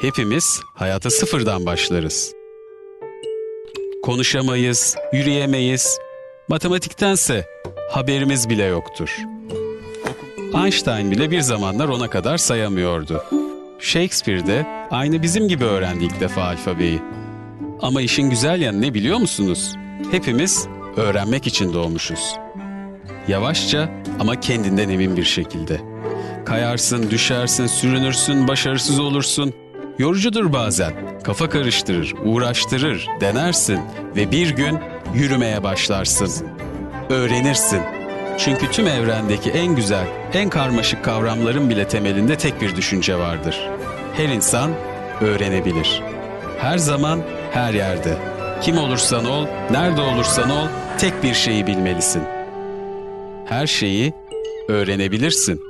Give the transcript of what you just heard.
Hepimiz hayata sıfırdan başlarız. Konuşamayız, yürüyemeyiz. Matematiktense haberimiz bile yoktur. Einstein bile bir zamanlar ona kadar sayamıyordu. Shakespeare de aynı bizim gibi öğrendi ilk defa alfabeyi. Ama işin güzel yanı ne biliyor musunuz? Hepimiz öğrenmek için doğmuşuz. Yavaşça ama kendinden emin bir şekilde. Kayarsın, düşersin, sürünürsün, başarısız olursun. Yorucudur bazen. Kafa karıştırır, uğraştırır, denersin ve bir gün yürümeye başlarsın. Öğrenirsin. Çünkü tüm evrendeki en güzel, en karmaşık kavramların bile temelinde tek bir düşünce vardır. Her insan öğrenebilir. Her zaman, her yerde. Kim olursan ol, nerede olursan ol, tek bir şeyi bilmelisin. Her şeyi öğrenebilirsin.